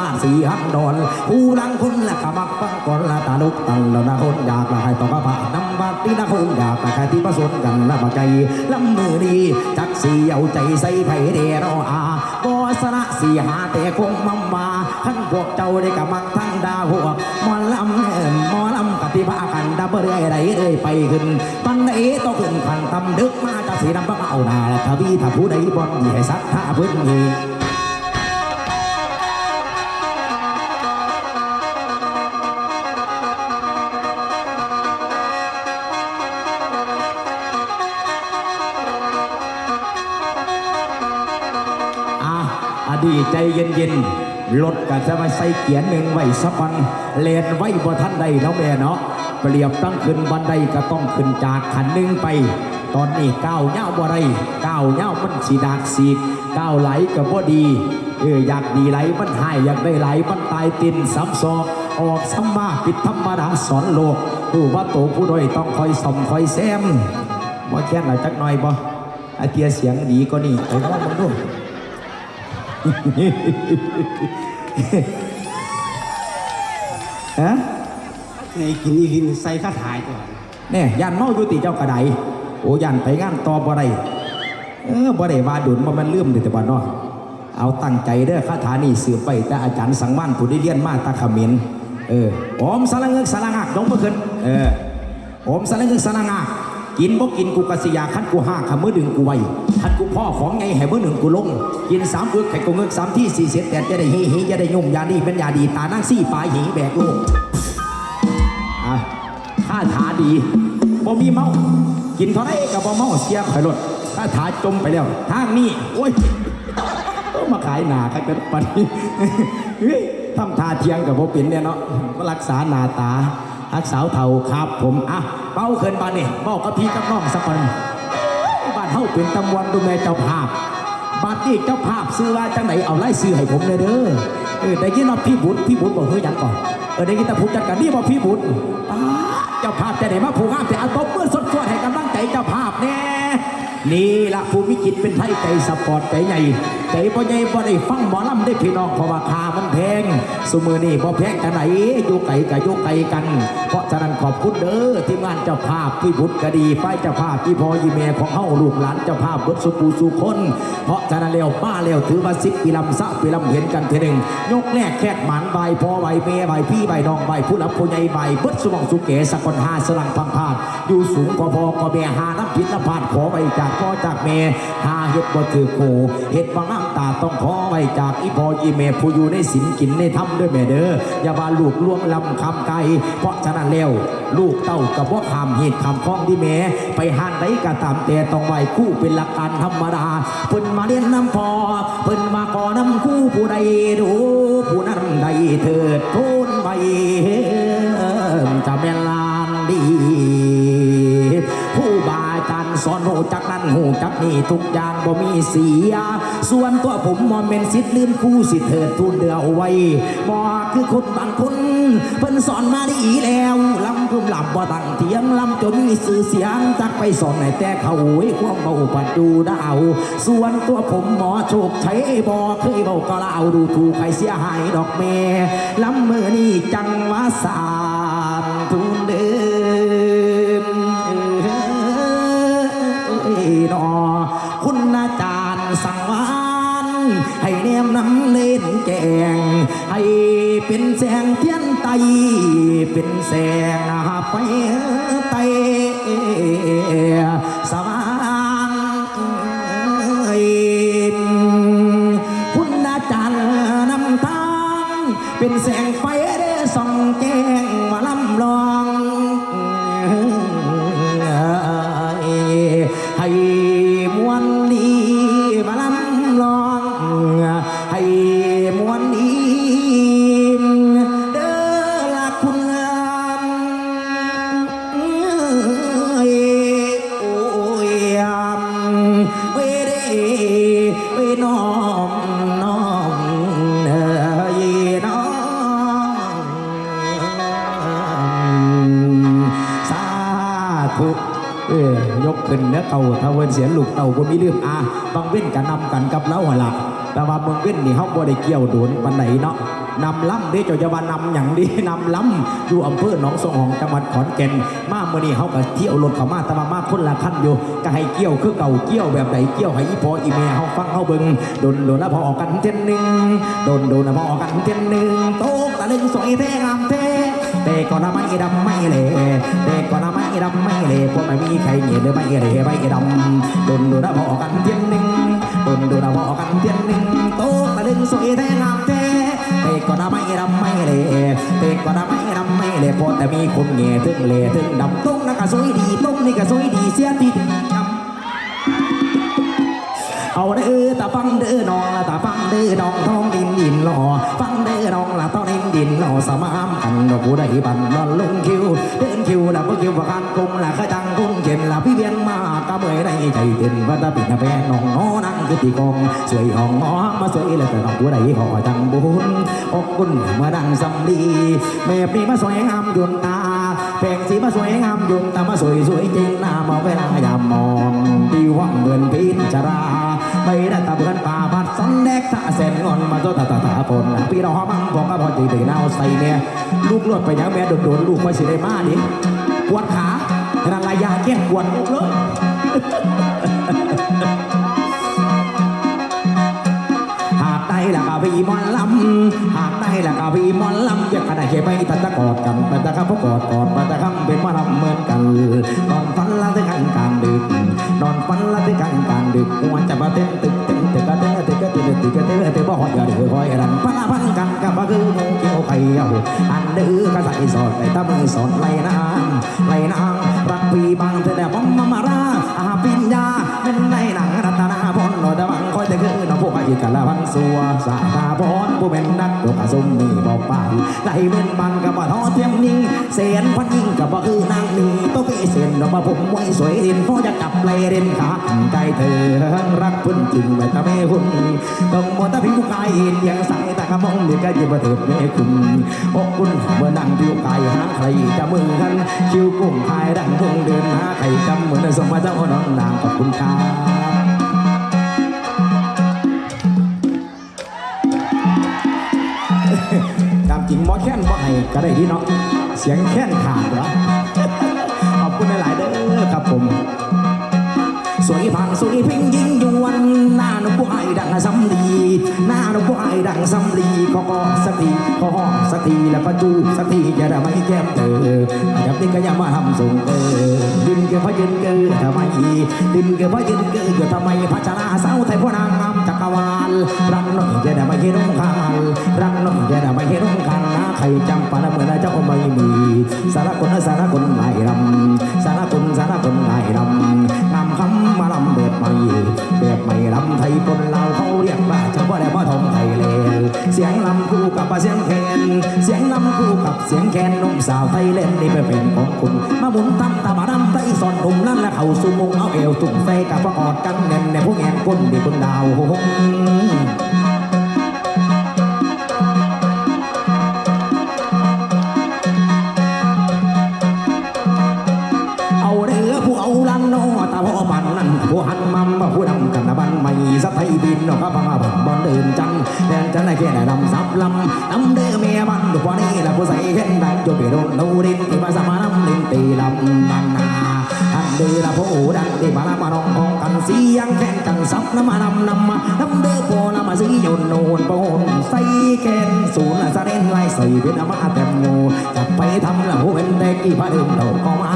มาสีหันดอนผู้ลังคนละขมักฟังก่อนละตาลุกตันละนะคนอยากละให้ต่อกระพะนำบัตรที่นะคนอยากละใครที่ประสนกันละมาใจลำมือดีจักสีเอาใจใส่ไผ่เดรออาบอสนะสีหาแต่คงมัมมาขั้นพวกเจ้าได้กะมักทั้งดาวหัวมอลำเอิ่มมอลำกติภากันดับเรื่อไรเอ้ยไปขึ้นปันไหนต้องขึ้นขันตำดึกมาจากสีดำบังเอาหนาทวีถ้าผู้ใดบ่มีให้สักท่าเพิ่นเงอ่ อดีตใจเย็นๆรถก็จะมาใส่เกียร์หนึ่งไว้สักวันเลนไว้บ่ท่านใดเนาะแม่เนาะเปรียบตั้งขึ้นบันไดก็ต้องขึ้นจากขันหนึ่งไป ตอนนี้ก้าวเย้าวบ่ได้ก้าวเย้าวมันสีดากสีกก้าวไหลก็บ่ดีเอออยากดีไหลมันหายอยากได้ไหลมันตายตินซ้ำซอกออกสัมมาปิดธรรมดาสอนโลกผู้ว่าโตผู้ด้อยต้องคอยส่อมคอยแซมบ่แค่นหนจักหน่อยบ่ไอเทียเสียงดีก็นี่ไปว่ามันดู ฮะไงกินอีกินใส่ข้าถ่ายก่อนแน่ยันเมาอยู่ติเจ้ากระไดโอ้ยันไปงานต่อบ่ได้เออบ่ได้ว่าดุนบ่มันลืมเด้แต่บ่เนาะเอาตั้งใจเด้อคาถานี่สืบไปแต่อาจารย์สังวานผู้ได้เรียนมาตะเขมินเออออมสารเงึกสารงักน้องเมื่อคืนเออออมสารเงึกสารงัก กินบ่กินกูกะสิยาคันกูห้าคันมือดึงกูไว้คันกูพ่อของไงให้มือหนึ่งกูลง กินสามเอึกให้กูเงึกสามที่สี่เสร็จแต่จะได้เฮเฮจะได้ยมยาดีเป็นยาดีตานั่งซี่ปลายหีแบกโลกอะข้าถาดีบ่มีเมา กินเท่าไรกับบ่เมาเสียข่อยรถข้าถาจมไปแล้วทางนี้โอ้ยต้องมาขายหนาคักกันปันนี้เฮ้ยทำทาเทียงกับบ่เป็นเนี่ยเนาะมารักษาหนาตา รักสาวเท่าครับ ผมอะเป้าเขินบานนี่บอกกับพี่กับน้องสักคนบ้านเฮาเป็นตำวันดูแม่เจ้าภาพบัดนี้เจ้าภาพซื้อว่าจังไหนเอาไล่ซื้อให้ผมเลยเด้อเออได้ยินว่าพี่บุญพี่บุญบอกเฮ้ยยังก่อนเออได้ยินแต่พูดจัดกันนี่บอกพี่บุญเจ้าภาพจะไหนมาผูกงามแต่เอาตบเมื่อสดสวดให้กำลังใจเจ้าภาพแน่ นี่ละภูมิจิตเป็นไทยใจสปอร์ตใจใหญ่ใจบ่ใหญ่บ่ได้ฟังหมอลำได้พี่น้องเพราะว่าคามันแพงสมือนี่บ่แพงกันไหนอยู่ไก่กับอยู่ไก่กัน เพราะฉะนั้นขอบคุณเด้อทีมงานเจ้าภาพพี่บุญกดีฝ่ายเจ้าภาพพี่พอยีเมของเฮาลูกหลานเจ้าภาพเบิดสุปูสุคน เพราะฉะนั้นเร็วมาเร็วถือว่าสิบปีลำสะปีลำเห็นกันเทหนึ่งยกแรกแขกหมันใบพอใบเมใบพี่ใบน้องใบผู้รับผู้ใหญ่ใบเบิดสมองสุเกสกลหาสลังพังพาดอยู่สูงกว่าพอกว่าเมหาน้ำพิษน้ำพาดขอใบจากพ่อจากเมหาเห็ดบ่ถือโกเห็ดบางน้ำตาต้องขอไปจากอีพออีเมผู้อยู่ในสินกินในถ้ำด้วยแม่เด้ออย่าบาลูกล่วงลำคำไกลเพราะฉะนั้นแล้วลูกเต้ากับว่าคำเหตุคำคล้องที่แม่ไปหันไดกระตามแต่ต้องไหวคู่เป็นหลักการธรรมดาเพิ่นมาเรียนน้ำพอเพิ่นมาก่อน้ำคู่ผู้ใดดูผู้นั้นใดเถิดทูนไปจะแม่นลานดีผู้บาอาจารย์สอนหูจักนั้นหูจักนี่ทุกอย่างบ่มีเสีย ส่วนตัวผมมอมเป็นสิทธิ์ลืมคู่สิเถิดทุนเดือเอาไว้บ่คือคนบางคนเพิ่นสอนมาดีแล้วลำพุ่มลำบ่ตั้งเทียงลำจนมีสื่อเสียงจักไปสอนให้แต่เขาไว้ความเบาปัดดูดาวส่วนตัวผมหมอโชคชัยบ่เคยเบาก็เล่าดูถูกใครเสียหายดอกแม่ลำมือนี่จังมาสานทุนเดิมเอ้ยนอคุณอาจา น้ำเล่นแกง ให้เป็นแสงเทียนไต เป็นแสงไฟไต มีลืมอะบางเว้นกันนำกันกับเล้าหั่นล่ะแต่ว่าเมืองเว้นนี่เฮาบ่ได้เกี่ยวโดนปานไหนเนาะนำล้ำเด้เจ้าจะว่านำอย่างดีนำล้ำอยู่อำเภอหนองสองหองจังหวัดขอนแก่นมาเมื่อนี้เขาก็เที่ยวรถเขามาแต่ว่ามาคนละขั้นอยู่ก็ให้เกี่ยวคือเก่าเกี่ยวแบบไหนเกี่ยวให้อีพออีเมเขาฟังเขาเบิ่งโดนโดนแล้วพอออกกันเท่นหนึ่งโดนโดนแล้วพอออกกันเท่นหนึ่งโต๊ะตะลึงสวยแท้งามแท้ แต่ก็น่าไม่ดำไม่เละแต่ก็น่าไม่ดำไม่เละพราะไม่มีใครเหนียวเลยไม่เละไม่ดำโดนโดนแล้วพอกกันเท่นหนึ่งโดนโดนแล้วพอกกันเท่นหนึ่งโต๊ะตะลึงสวยแท้งามแท้แต่ก็น่าไม่ดำไม่เละแต่ก็น่าไม่ดำไม่เละพราะแต่มีคนเหนียวถึงเละถึงดำตุ้งนั่นก็สวยดีตุ้งนี่ก็สวยดีเสียทีดำ เอาเด้อตาฟังเด้อน้องละตาฟังเด้อน้องท้องดินดินหล่อฟังเด้อน้องละต้องดินดินหล่อสมามกันดอกผู้ใดบันนอนลงคิวเดินคิวละบ่คิวประกันกุมละขจังกุ้งเย็นละพี่เวียนมากะเมื่อยในใจเต้นว่าตาปิดหน้าแพงน้องน้อนั่งคือตีกองสวยห้องหอมาสวยแล้วแต่น้องผู้ใดขอจังบุญอกกุนมาดังสำลีแม่ปีมาสวยงามยนตาแพงสีมาสวยงามยนตามาสวยสวยจริงหน้ามองเวลายามมองดีว่างเหมือนพินจรา ไม่ได้ตะเบือนป่าพัดสันแดกถ้าเส้นงอนมาโตตาตาตาปนพี่น้อมังบอกก็พอจีตีนาวใส่เนี่ยลูกลวดไปยังแม่โดนโดนลูกไปสิได้มาดิปวดขานันระยะแก้ปวดลูกเลยหากได้ละกะพีมอนลำหากได้ละกะพีมอนลำอยากกระได้เก็บไปตัดตะกอดกันไปตะครับพกอดกอดตะคำเป็นมาลำเหมือนกันนอนฝันละที่กันกลางดึก นอนฝันละที่กันกลางดึกหัวจะมาเต้นตึกตึงตึกกะเต้นตึกกะตึกตึกกะเต้นตึกบ่หอยอย่าเดือดคอยรันพันละพันกันกับว่าคือหมูเกี่ยวไข่เอาอันเดือก็ใส่สอดไปตะมือสอดไหลนางไหลนางรักปีบางเธอแต่บ่มามาราอาปิญญาเป็นใน องพวกอายุกันละพันสัวสาตาพรผู้เป็นนักโลกสมมีบอกไปไหลเป็นบังกับบ่ท้อเทียมนิ่งเสียนพันยิ่งกับบ่คือนางนีต้องไปเสียนดอกมาผมไว้สวยดินพ่อจะกลับเลยเด่นขาใจเธอรักพุ่นจริงไว้ตะเมหุ่นต้องมอตะพิวกายเห็นยังใส่ตะกระมองเด็กก็ยิ่งมาเถิดเมคุณอกคุณเมื่อนั่งพิวกายหาใครจะมือกันคิวกุ้งพายดังวงเดินหาใครกำเหมือนสมมาเจ้าน้องนางขอบคุณครับ หมอแค้นบ่ให้ก็ได้ที่เนาะเสียงแค้นขาดเหรอขอบคุณหลายๆเด้อครับผมสวยพังสวยพิงยิงย ไอ้ดังสำลีหน้าหนุ่มไอ้ดังสำลีขอขอสักทีขอหอมสักทีแล้วก็จูบสักทีจะได้ไม่แก้มเธอจับดิ้ก็อยังมาทำส่งเธอดินเกพยืนเกอทำไมดินเกพยืนเกอเกิดทำไมพัชราสาวไทยพนางงามจักรวาลรักน้องจะได้ไม่เห็นองคานรักน้องจะได้ไม่เห็นองคานนะใครจำปาละเมื่อเจ้าไม่มีสารคนสารคนหลรำสารคนสารคนหลรำงามคำมาลำแบบใหม่แบบใหม่ลำไทยปนลาเขาเรียกว่าเฉพาะแต่พ่อทองไทยเลวเสียงลำคู่กับเสียงแคนเสียงลำคู่กับเสียงแคนนุ่มสาวไทยเล่นนี่เป็นของคุณมาบุญทำตาบาดำไตสอนหนุ่มนั่นและเขาสู่มงเอาเอวตุ่มใส่กับประกอดกันแน่นในพวกแงนก้นดีบนดาวหงเอาเรือผู้เอาลันโนตาพ่อปันนั่นผู้หันมัมผู้ดำกันนะบันไม่สะไทยบินนกพมาบันบอลเดินจันเดินจันได้แค่ไหนดำซับลำน้ำเดือเมียบันทุกวันนี้ละผู้ใส่แค่ดังจนไปโดนนูดินที่มาสมาน้ำดินตีลำบันนาอันเดือละผู้ดันที่มาละมานองของกันเสียงแข่งกันซับน้ำมานำนำมาน้ำเดือพอน้ำมาสีโยนโนนปนใส่แกนศูนย์ละสะเด่นไล่ใส่เป็นอามาแต้มโมจับไปทำละผู้เป็นเด็กกี่พระเดิมโดดก็มา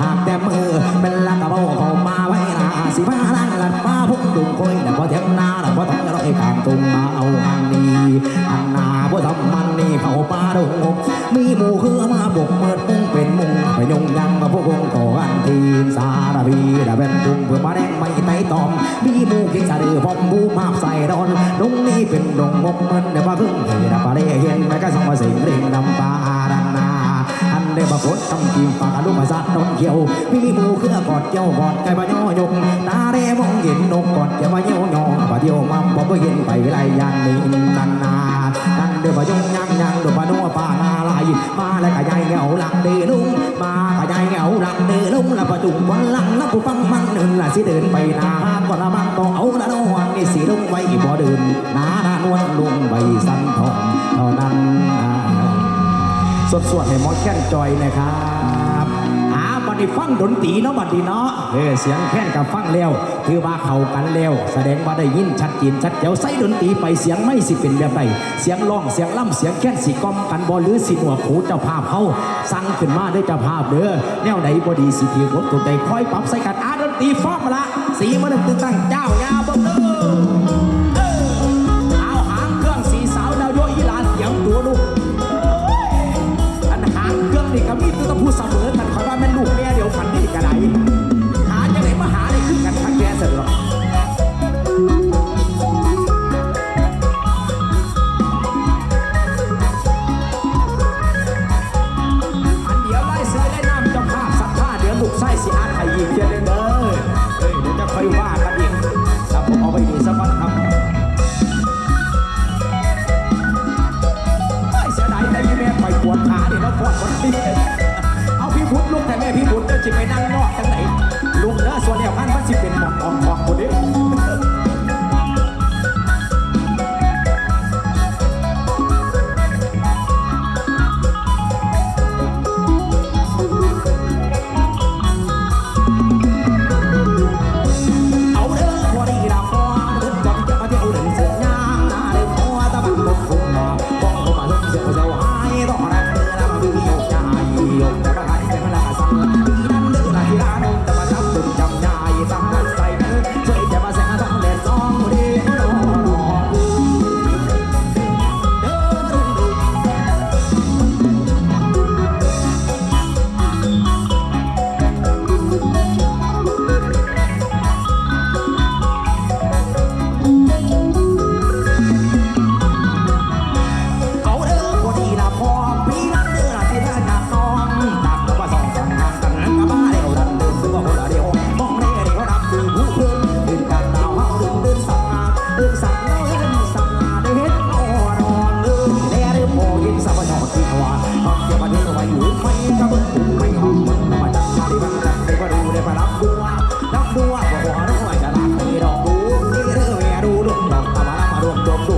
หากแต่มือเป็น คอยแต่พอเทียมนาแต่พอต้องร้อยกางตุงมาเอาอันนี้อันนาพอทำมันนี่เข้าป่าดงกมีหมู่คือมาบกเมิดมุงเป็นมุงไปยงยังมาพวกคงก่ออันทีนสารบีดาเป็นตุงเพื่อมาแดงไม่ไต่ตอม มีหมู่กินสะดือพอมบูมาใส่ดอนดงนี้เป็นดงงกเมินเดี๋ยวมาพึ่งเห็นปลาเเห็นแม่ก็ส่งมาสิงเริงดำปลาดังนา อันเดบกดทำกิมปากอนุมาสัตนนเขียวมีหมูเครือกอดเจ้ากอดไก่บะย่อยกตาเร่มองเห็นนกกอดเจ้าบะเยี่ยวยองบะเดียวมัมบ่เห็นไปไรยานนี้นันนาอันเดบยงยังยังดบะนัวปาลาลายมาแล้วก็ยายเหงาหลังเดลุงมาก็ยายเหงาหลังเดลุงแล้วประจุวันหลังแล้วผู้ฟังมันหนึ่งละสิเดินไปนาก่อนละมันต้องเอาละน้อนนี่สิลุงไว้บ่เดินนานานวลลุงใบสันทองเท่านั้นนา สดสวดในมอสแค้นจอยนะครับอาบัดนี้ฟังดนตรีเนาะบัดนี้เนาะเออเสียงแค้นกับฟังเล้วถือว่าเข้ากันเล้วแสดงว่าได้ยินชัดเจนชัดเจียวใส่ดนตรีไปเสียงไม่สิเป็นแบบใดเสียงร้องเสียงล่ำเสียงแค้นสีกอมกันบ่หรือสีหัวขูเจ้าภาพเขาสั่งขึ้นมาด้วยเจ้าภาพเด้อแนวใดบอดีสิทีผมถูกใจคอยปรับใส่กันอาดนตรีฟ้อมาละสีมันตึงตั้งเจ้ายาวบ่เด้อ Moussa จะไปนั่งนอกจังไหนลุงเนื้อส่วนเดียวพันมันสิเป็นหมองมอง Cuando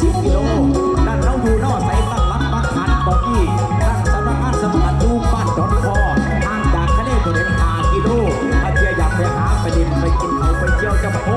สิบกิโลนั่นเราดูนอกใส่ตั้งรับปักหันบอกี้ตั้งสำนักงานสำนักยูบ้านดอนคอห่างจากทะเลบริเวณหากิโลถ้าเจียอยากไปหาไปดินไปกินเอาไปเที่ยวจะพ